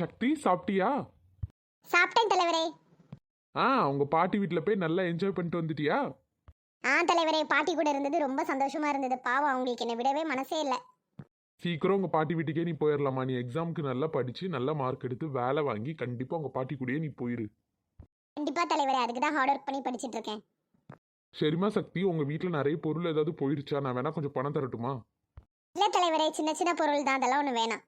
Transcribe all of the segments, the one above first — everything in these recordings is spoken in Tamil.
சக்தி சாப்பிட்டியா? சாப்பிட்டேன் தலைவரே. ஆ உங்க பாட்டி வீட்டில் போய் நல்லா என்ஜாய் பண்ணிட்டு வந்துட்டியா? ஆ தலைவரே பாட்டி கூட இருந்தது ரொம்ப சந்தோஷமா இருந்தது. பாவம் அவங்களுக்கு என்னை விடவே மனசே இல்லை. சீக்கிரம் உங்க பாட்டி வீட்டுக்கே நீ போயிடலாமா நீ எக்ஸாமுக்கு நல்லா படிச்சு நல்ல மார்க் எடுத்து வேலை வாங்கி கண்டிப்பா உங்க பாட்டி கூடயே நீ போயிரு. கண்டிப்பா தலைவரே அதுக்கு தான் ஹார்ட் ஒர்க் பண்ணி படிச்சிட்டு இருக்கேன். சரிம்மா சக்தி உங்க வீட்டில் நிறைய பொருள் ஏதாவது போயிருச்சா? நான் வேணா கொஞ்சம் பணம் தரட்டுமா? இல்லை தலைவரே சின்ன சின்ன பொருள் தான் அதெல்லாம் ஒன்று வேணாம்.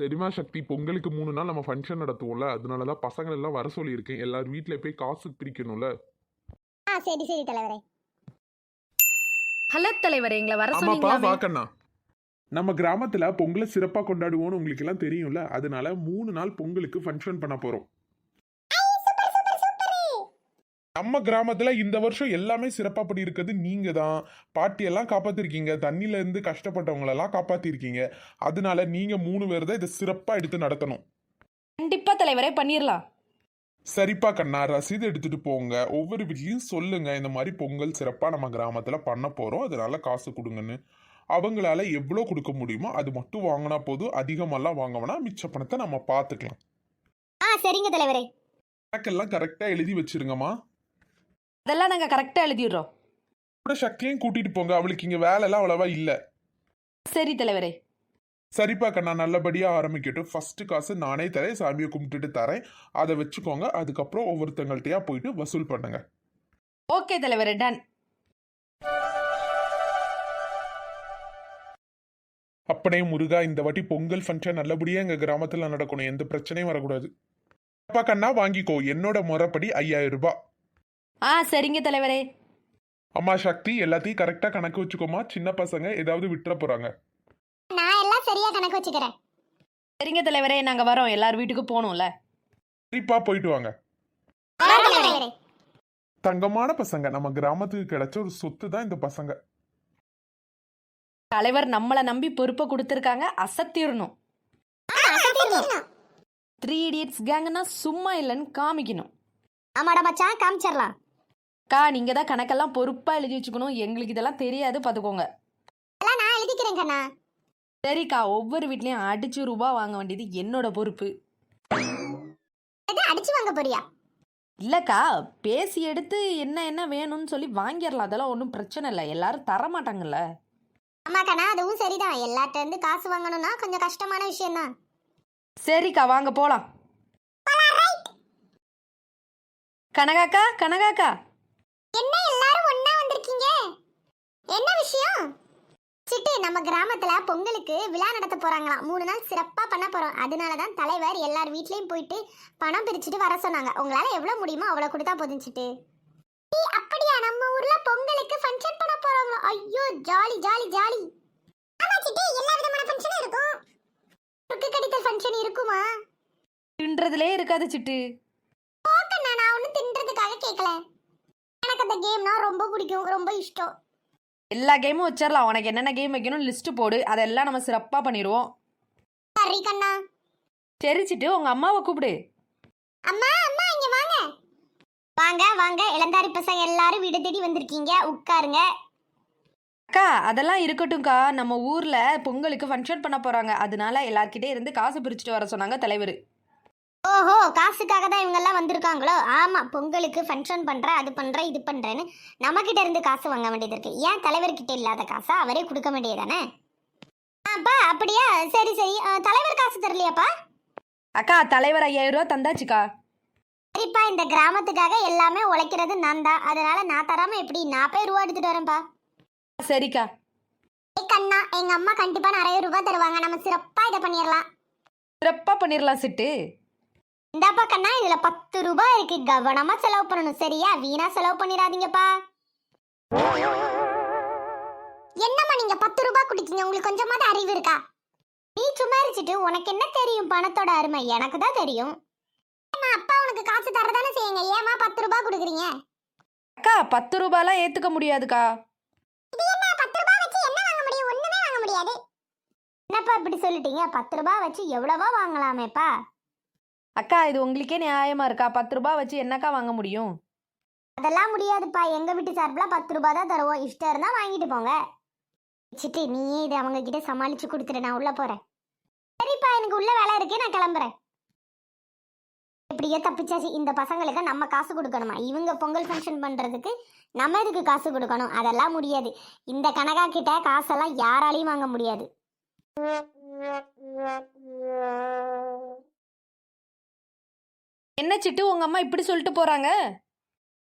சரிம்மா சக்தி? பொங்கலுக்கு மூணு நாள் நம்ம ஃபங்க்ஷன் நடத்துவோம்ல அதனால தான் பசங்கள் எல்லாம் வர சொல்லியிருக்கேன். எல்லார் வீட்டில் போய் காசு பிரிக்கணும்ல. ஆ சரி சரி தலைவரே. ஹலோ தலைவர் எங்களை வர ஆமாப்பா சொன்னீங்களா வாக்கண்ணா. நம்ம கிராமத்துல பொங்கலை சிறப்பாக கொண்டாடுவோம்னு உங்களுக்கு எல்லாம் தெரியும்ல அதனால மூணு நாள் பொங்கலுக்கு ஃபங்க்ஷன் பண்ண போறோம். நம்ம கிராமத்துல இந்த வருஷம் எல்லாமே சிறப்பா படி இருக்கிறது நீங்க தான் பாட்டி எல்லாம் காப்பாத்திருக்கீங்க. தண்ணில இருந்து கஷ்டப்பட்டவங்கள எல்லாம் காப்பாத்திருக்கீங்க. அதனால நீங்க மூணு பேர் தான் இதை சிறப்பா எடுத்து நடத்தணும். கண்டிப்பா தலைவரே பண்ணிடலாம் சரிப்பா கண்ணா ரசீது எடுத்துட்டு போங்க. ஒவ்வொரு வீட்லயும் சொல்லுங்க. இந்த மாதிரி பொங்கல் சிறப்பா நம்ம கிராமத்துல பண்ண போறோம். அதனால காசு கொடுங்கன்னு. அவங்களால எவ்வளோ கொடுக்க முடியுமோ அது மட்டும் வாங்கினா போதும். அதிகமெல்லாம் வாங்கினா மிச்ச பணத்தை நம்ம பார்த்துக்கலாம் ஆ சரிங்க தலைவரே. கணக்கெல்லாம் கரெக்டாக எழுதி வச்சிருங்கம்மா. அதெல்லாம் நாங்க கரெக்டா எழுதிடுறோம். கூட சக்தியும் கூட்டிட்டு போங்க. அவளுக்கு இங்க வேலைலாம் அவ்வளவா இல்லை. சரி தலைவரே. சரிப்பா கண்ணா நல்லபடியா ஆரம்பிக்கட்டும். ஃபர்ஸ்ட் காசு நானே தரேன் சாமியை கும்பிட்டுட்டு தரேன். அதை வச்சுக்கோங்க. அதுக்கப்புறம் ஒவ்வொருத்தங்கள்ட்டயா போயிட்டு வசூல் பண்ணுங்க. ஓகே தலைவரே டன் அப்படியே முருகா இந்த வாட்டி பொங்கல் ஃபங்க்ஷன் நல்லபடியா எங்க கிராமத்துல நடக்கணும். எந்த பிரச்சனையும் வரக்கூடாது. அப்பா கண்ணா வாங்கிக்கோ. என்னோட முறைப்படி ஐயாயிரம் ரூபாய். ஆ சரிங்க தலைவரே. அம்மா சக்தி எல்லாத்தையும் கரெக்டா கணக்கு வச்சுக்கோமா சின்ன பசங்க ஏதாவது விட்டுற போறாங்க. நான் எல்லாம் சரியா கணக்கு வச்சுக்கிறேன். சரிங்க தலைவரே நாங்க வரோம். எல்லார் வீட்டுக்கு போகணும்ல. சரிப்பா போயிட்டு வாங்க. தங்கமான பசங்க. நம்ம கிராமத்துக்கு கிடைச்ச ஒரு சொத்து தான் இந்த பசங்க. தலைவர் நம்மளை நம்பி பொறுப்பை கொடுத்துருக்காங்க. அசத்திடணும். த்ரீ இடியட்ஸ் கேங்கன்னா சும்மா இல்லைன்னு காமிக்கணும். ஆமாடா மச்சான் காமிச்சிடலாம். அக்கா நீங்க தான் கணக்கெல்லாம் பொறுப்பா எழுதி வச்சுக்கணும். எங்களுக்கு இதெல்லாம் தெரியாது பார்த்துக்கோங்க எல்லாம் நான் எழுதிக்கிறேன் கண்ணா. சரிக்கா ஒவ்வொரு வீட்லயும் அடிச்சு ரூபா வாங்க வேண்டியது என்னோட பொறுப்பு. எது அடிச்சு வாங்க போறியா? இல்லக்கா பேசி எடுத்து என்ன என்ன வேணும்னு சொல்லி வாங்கிடலாம். அதெல்லாம் ஒன்றும் பிரச்சனை இல்லை. எல்லாரும் தர மாட்டாங்கல்ல ஆமா கண்ணா அதுவும் சரிதான். எல்லார்ட்ட இருந்து காசு வாங்கணும்னா கொஞ்சம் கஷ்டமான விஷயம் தான் சரிக்கா வாங்க போலாம். கனகாக்கா கனகாக்கா. என்ன எல்லாரும் ஒண்ணா வந்திருக்கீங்க? என்ன விஷயம்? சிட்டு நம்ம கிராமத்துல பொங்கலுக்கு விழா நடத்த போறாங்களாம் மூணு நாள் சிறப்பா பண்ண போறோம். அதனால தான் தலைவர் எல்லார் வீட்லயும் போயிட்டு பணம் பிரிச்சுட்டு வர சொன்னாங்க. உங்களால எவ்வளவு முடியுமோ அவ்வளவு கொடுத்தா போதும் சிட்டு. ஏய், அப்படியா? நம்ம ஊர்ல பொங்கலுக்கு ஃபங்க்ஷன் பண்ண போறாங்க ஐயோ ஜாலி ஜாலி ஜாலி. ஆமா சிட்டு. எல்லா விதமான ஃபங்க்ஷனும் இருக்கும். துக்கு கடித்தல் ஃபங்க்ஷன் இருக்குமா? தின்றதுலே இருக்காது சிட்டு. போக்கண்ணா நான் ஒன்றும் தின்றதுக்காக கேட்கல எனக்கு அந்த கேம்னா ரொம்ப பிடிக்கும் ரொம்ப இஷ்டம். எல்லா கேமும் வச்சிடலாம். உனக்கு என்னென்ன கேம் வைக்கணும் லிஸ்ட் போடு. அதெல்லாம் நம்ம சிறப்பாக பண்ணிடுவோம். சரி கண்ணா. சரி சிட்டு உங்கள் அம்மாவை கூப்பிடு. அம்மா அம்மா இங்க வாங்க. வாங்க வாங்க. இளந்தாரி பசங்க எல்லாரும் வீடு தேடி வந்திருக்கீங்க. உட்காருங்க. அக்கா அதெல்லாம் இருக்கட்டும்க்கா. நம்ம ஊரில் பொங்கலுக்கு ஃபங்க்ஷன் பண்ண போகிறாங்க அதனால எல்லார்கிட்டே இருந்து காசு பிரிச்சுட்டு வர சொன்னாங்க தலைவர். ஓஹோ காசுக்காக தான் இவங்க எல்லாம் வந்திருக்காங்களோ? ஆமா பொங்கலுக்கு ஃபங்க்ஷன் பண்றேன் அது பண்றேன் இது பண்றேன்னு நம்ம கிட்ட இருந்து காசு வாங்க வேண்டியது இருக்கு. ஏன் தலைவர்கிட்ட இல்லாத காசா? அவரே கொடுக்க வேண்டியதானே அப்பா அப்படியா? சரி சரி. தலைவர் காசு தரலையாப்பா? அக்கா தலைவர் ஐயாயிரம் ரூபா தந்தாச்சுக்கா. சரிப்பா இந்த கிராமத்துக்காக எல்லாமே உழைக்கிறது நான் தான் அதனால நான் தராம எப்படி? நான் போய் ரூபா எடுத்துட்டு வரேன்ப்பா. சரிக்கா. ஏய் கண்ணா எங்க அம்மா கண்டிப்பா நிறைய ரூபாய் தருவாங்க. நம்ம சிறப்பா இதை பண்ணிடலாம் சிறப்பாக பண்ணிடலாம் சிட்டு. இந்தாப்பா கண்ணா இதுல பத்து ரூபாய் இருக்கு. கவனமா செலவு பண்ணணும் சரியா? வீணா செலவு பண்ணிடாதீங்கப்பா. என்னம்மா நீங்க பத்து ரூபாய் குடிக்கீங்க உங்களுக்கு கொஞ்சமாவது அறிவு இருக்கா? நீ சும்மா இருந்துட்டு உனக்கு என்ன தெரியும் பணத்தோட அருமை? எனக்கு தான் தெரியும். அப்பா உனக்கு காசு தரதானே செய்யுங்க. ஏமா பத்து ரூபாய் கொடுக்குறீங்க? அக்கா பத்து ரூபாலாம் ஏற்றுக்க முடியாதுக்கா. இது என்ன பத்து ரூபாய் வச்சு என்ன வாங்க முடியும்? ஒண்ணுமே வாங்க முடியாது. என்னப்பா இப்படி சொல்லிட்டீங்க? பத்து ரூபாய் வச்சு எவ்வளவா வாங்கலாமேப்பா. அக்கா இது உங்களுக்கே நியாயமா இருக்கா? பத்து ரூபாய் வச்சு என்னக்கா வாங்க முடியும்? அதெல்லாம் முடியாதுப்பா. எங்க வீட்டு சார்பில் பத்து ரூபாய் தான் தருவோம். இஷ்டம் இருந்தா வாங்கிட்டு போங்க. வச்சுட்டு நீயே இதை அவங்க கிட்ட சமாளிச்சு கொடுத்துரு நான் உள்ள போறேன். சரிப்பா எனக்கு உள்ள வேலை இருக்கே. நான் கிளம்புறேன். இப்படியே தப்பிச்சாச்சு. இந்த பசங்களுக்கு நம்ம காசு கொடுக்கணுமா? இவங்க பொங்கல் ஃபங்க்ஷன் பண்றதுக்கு நம்ம இதுக்கு காசு கொடுக்கணும்? அதெல்லாம் முடியாது. இந்த கனகா கிட்ட காசெல்லாம் யாராலையும் வாங்க முடியாது. என்ன சிட்டு உங்க அம்மா இப்படி சொல்லிட்டு போறாங்க?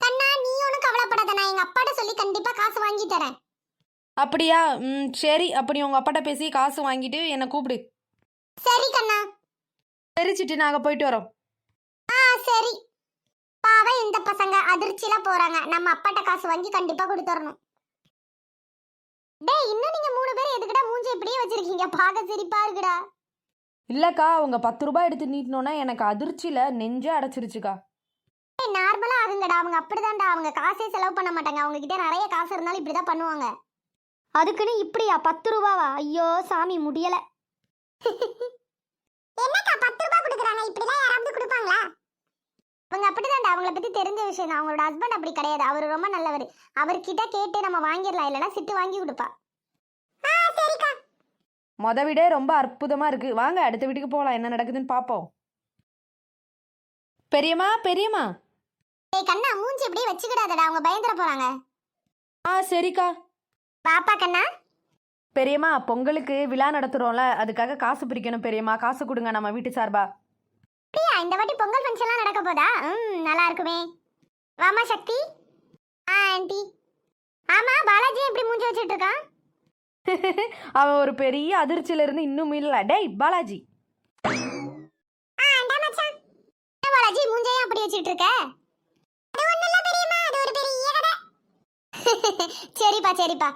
கண்ணா நீ ஒன்றும் கவலைப்படாத. நான் எங்க அப்பாட்ட சொல்லி கண்டிப்பா காசு வாங்கி தரேன். அப்படியா? ம் சரி. அப்படி உங்க அப்பாட்ட பேசி காசு வாங்கிட்டு என்னை கூப்பிடு. சரி கண்ணா. சரி சிட்டு நாங்க போயிட்டு வரோம். ஆ சரி. பாவம் இந்த பசங்க அதிர்ச்சியில போறாங்க. நம்ம அப்பாட்ட காசு வாங்கி கண்டிப்பா கொடுத்துடணும் டேய் இன்னும் நீங்க மூணு பேர் எதுக்குடா மூஞ்சி இப்படியே வச்சிருக்கீங்க? பார்க்க சிரிப்பா இருக்குடா. இல்லக்கா அவங்க பத்து ரூபாய் எடுத்து நீட்டினோன்னா எனக்கு அதிர்ச்சியில நெஞ்சே அடைச்சிருச்சுக்கா. நார்மலா ஆகுங்கடா. அவங்க அப்படிதான்டா. அவங்க காசே செலவு பண்ண மாட்டாங்க. அவங்க கிட்ட நிறைய காசு இருந்தாலும் இப்படிதான் பண்ணுவாங்க. அதுக்குன்னு இப்படியா? பத்து ரூபாவா? ஐயோ சாமி முடியல. என்னக்கா பத்து ரூபாய் கொடுக்குறாங்க? இப்படிலாம் யாராவது கொடுப்பாங்களா? அவங்க அப்படிதான்டா. அவங்கள பத்தி தெரிஞ்ச விஷயம் தான். அவங்களோட ஹஸ்பண்ட் அப்படி கிடையாது. அவர் ரொம்ப நல்லவர். அவர்கிட்ட கேட்டு நம்ம வாங்கிடலாம். இல்லைன்னா சிட்டு வாங்கி கொடுப்பா. மொத வீடே ரொம்ப அற்புதமா இருக்கு. வாங்க அடுத்த வீட்டுக்கு போகலாம் என்ன நடக்குதுன்னு பார்ப்போம் பெரியம்மா பெரியம்மா. டேய் கண்ணா மூஞ்சி இப்படியே வச்சுக்கிடாதடா. அவங்க பயந்துட போறாங்க. ஆ சரிக்கா. பாப்பா கண்ணா. பெரியம்மா பொங்கலுக்கு விழா நடத்துறோம்ல. அதுக்காக காசு பிரிக்கணும் பெரியம்மா. காசு கொடுங்க நம்ம வீட்டு சார்பா. அப்படியா? இந்த வாட்டி பொங்கல் ஃபங்க்ஷன்லாம் நடக்க போதா? ம் நல்லா இருக்குமே. வாமா சக்தி. ஆ ஆண்டி. ஆமா பாலாஜி எப்படி மூஞ்சி வச்சிட்டு இருக்கான்? அவன் ஒரு பெரிய அதிர்ச்சியில இருந்து இன்னும் இல்ல டேய் பாலாஜி. பாலாஜி மூஞ்சையும் அப்படி வச்சிட்டு இருக்க? சரிப்பா சரிப்பா.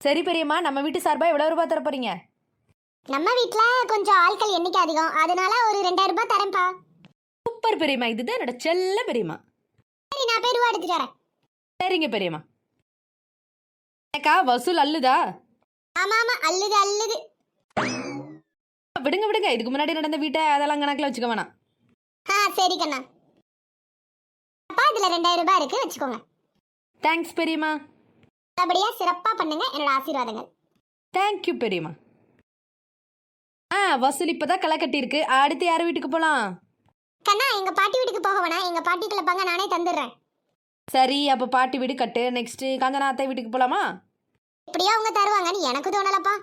சரி பெரியம்மா நம்ம வீட்டு சார்பா எவ்வளவு ரூபாய் தர போறீங்க? நம்ம வீட்ல கொஞ்சம் ஆட்கள் எண்ணிக்கை அதிகம். அதனால ஒரு ரெண்டாயிரம் ரூபாய் தரேன்ப்பா. சூப்பர் பெரியம்மா இதுதான் என்னோட செல்ல பெரியம்மா. சரி நான் போய் ரூபா எடுத்துட்டு வரேன். சரிங்க பெரியம்மா. அக்கா வசூல் அல்லுதா ஆமா ஆமா அல்லுது அல்லுது விடுங்க விடுங்க. இதுக்கு முன்னாடி நடந்த வீட்டை அதெல்லாம் கணக்கில் வச்சுக்க வேணாம். ஆ சரி கண்ணா. அப்பா இதுல ரெண்டாயிரம் ரூபாய் இருக்கு வச்சுக்கோங்க. தேங்க்ஸ் பெரியம்மா. நல்லபடியா சிறப்பா பண்ணுங்க என்னோட ஆசீர்வாதங்கள். தேங்க்யூ பெரியம்மா. ஆ வசூல் இப்போதான் களை கட்டியிருக்கு. அடுத்து யார் வீட்டுக்கு போகலாம் கண்ணா எங்க பாட்டி வீட்டுக்கு போக வேணாம். எங்க பாட்டி கிளப்பாங்க நானே தந்துடுறேன். சரி அப்போ பாட்டி வீடு கட்டு. நெக்ஸ்ட்டு காஞ்சனா அத்தை வீட்டுக்கு போகலாமா இப்படியா அவங்க தருவாங்கன்னு எனக்கு தோணலப்பா.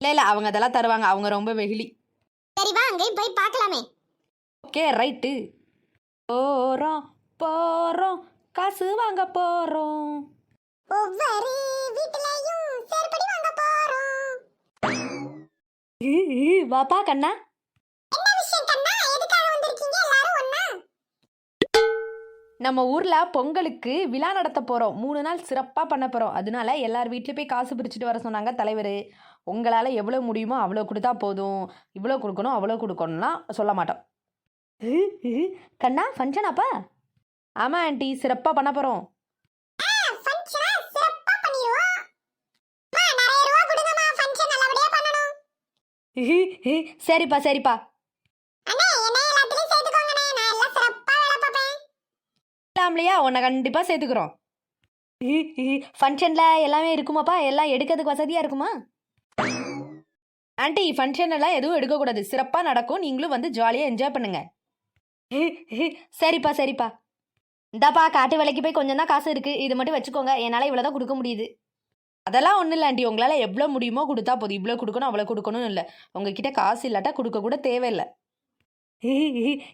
இல்லை இல்லை அவங்க அதெல்லாம் தருவாங்க. அவங்க ரொம்ப வெகுளி. சரி வா அங்கேயும் போய் பார்க்கலாமே. Okay right. போகிறோம் போகிறோம் காசு வாங்க போகிறோம் ஒவ்வொரு வீட்டுலயும் செருப்படி வாங்க போறோம். வாப்பா கண்ணா. நம்ம ஊரில் பொங்கலுக்கு விழா நடத்த போகிறோம் மூணு நாள் சிறப்பாக பண்ண போகிறோம் அதனால எல்லார் வீட்லேயும் போய் காசு பிரிச்சுட்டு வர சொன்னாங்க தலைவர். உங்களால் எவ்வளோ முடியுமோ அவ்வளோ கொடுத்தா போதும். இவ்வளோ கொடுக்கணும் அவ்வளோ கொடுக்கணும்லாம் சொல்ல மாட்டோம். கண்ணா ஃபங்க்ஷனாப்பா ஆமாம் ஆண்டி. சிறப்பாக பண்ண போகிறோம் ஃபங்க்ஷனா சிறப்பா பண்ணிடுவோம் அம்மா நிறைய ரூபா கொடுங்கம்மா ஃபங்க்ஷன் நல்லபடியா பண்ணணும் சரிப்பா சரிப்பா அண்ணே என்ன எல்லாத்துலயும் சேர்த்துக்கோங்கண்ணே நான் எல்லாம் சிறப்பா வேலை பார்ப்பேன் இல்லாமலையா உன்னை கண்டிப்பாக சேர்த்துக்கிறோம். ஃபங்க்ஷனில் எல்லாமே இருக்குமாப்பா? எல்லாம் எடுக்கிறதுக்கு வசதியாக இருக்குமா? ஆண்டி ஃபங்க்ஷன் எல்லாம் எதுவும் எடுக்கக்கூடாது. சிறப்பாக நடக்கும். நீங்களும் வந்து ஜாலியாக என்ஜாய் பண்ணுங்க. சரிப்பா சரிப்பா. இந்தாப்பா காட்டு வேலைக்கு போய் கொஞ்சம் தான் காசு இருக்குது இது மட்டும் வச்சுக்கோங்க. என்னால் இவ்வளோ தான் கொடுக்க முடியுது. அதெல்லாம் ஒன்றும் இல்லை ஆண்டி உங்களால் எவ்வளோ முடியுமோ கொடுத்தா போதும். இவ்வளோ கொடுக்கணும் அவ்வளோ கொடுக்கணும்னு இல்லை. உங்ககிட்ட காசு இல்லாட்டா கொடுக்க கூட தேவையில்லை.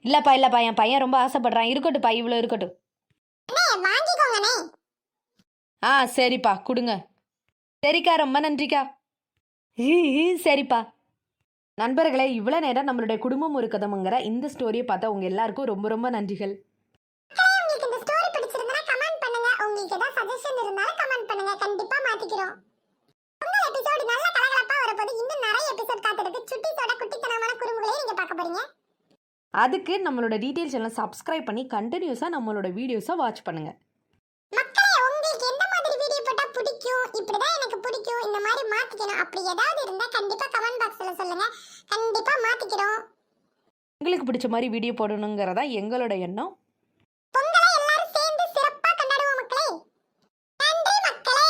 இல்லைப்பா இல்லைப்பா. என் பையன் ரொம்ப ஆசைப்படுறான். இருக்கட்டும்ப்பா இவ்வளோ இருக்கட்டும். வாங்கிக்கோங்கண்ணே. ஆ சரிப்பா கொடுங்க. சரிக்கா ரொம்ப நன்றிக்கா. சரிப்பா. நண்பர்களே இவ்வளோ நேரம் நம்மளுடைய குடும்பம் ஒரு கதமுங்கிற இந்த ஸ்டோரியை பார்த்தா உங்கள் எல்லாருக்கும் ரொம்ப ரொம்ப நன்றிகள். உங்களுக்கு இந்த ஸ்டோரி பிடிச்சிருந்தா கமெண்ட் பண்ணுங்க. உங்களுக்கு ஏதாவது சஜஷன் இருந்தாலும் கமெண்ட் பண்ணுங்க. கண்டிப்பா மாத்திக்கிறோம். உங்க எபிசோட் நல்ல கலகலப்பா வரப்போது இன்னும் நிறைய எபிசோட் காத்திருக்கு. சுட்டிஸோட குட்டித்தனமான குறும்புகளையும் நீங்க பார்க்க போறீங்க. அதுக்கு நம்மளோட டீட்டெயில்ஸ் எல்லாம் சப்ஸ்கிரைப் பண்ணி கண்டினியூஸாக நம்மளோட வீடியோஸை வாட்ச் பண்ணுங்கள் இப்படிதான் எனக்கு பிடிக்கும். இந்த மாதிரி மாத்திக்கணும். அப்படி ஏதாவது இருந்தா கண்டிப்பா கமெண்ட் பாக்ஸ்ல சொல்லுங்க. கண்டிப்பா மாத்திக்கிறோம். உங்களுக்கு பிடிச்ச மாதிரி வீடியோ போடணுங்கிறதா எங்களோட எண்ணம். பொங்கலை எல்லாரும் சேர்ந்து சிறப்பா கொண்டாடுவோம் மக்களே. நன்றி மக்களே.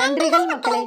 நன்றிகள் மக்களே.